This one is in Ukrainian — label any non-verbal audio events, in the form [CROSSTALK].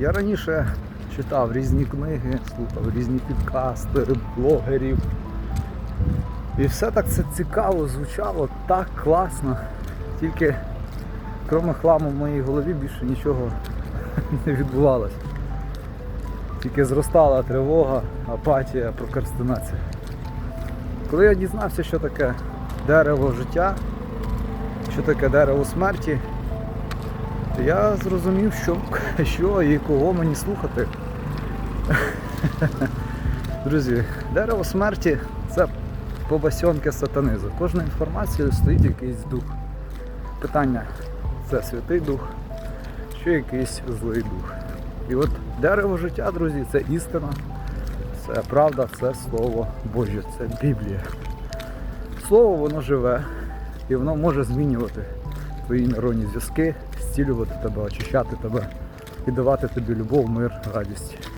Я раніше читав різні книги, слухав різні підкасти, блогерів. І все так це цікаво звучало, так класно. Тільки крім хламу в моїй голові більше нічого [LAUGHS] не відбувалося. Тільки зростала тривога, апатія, прокрастинація. Коли я дізнався, що таке дерево життя, що таке дерево смерті, я зрозумів, що, [LAUGHS] що і кого мені слухати. [LAUGHS] Друзі, дерево смерті це побасьонки сатани. За кожною інформацією стоїть якийсь дух. Питання це святий дух, чи якийсь злий дух. І от дерево життя, друзі, це істина, це правда, це Слово Боже, це Біблія. Слово воно живе і воно може змінювати твої нейронні зв'язки, зцілювати тебе, очищати тебе і давати тобі любов, мир, радість.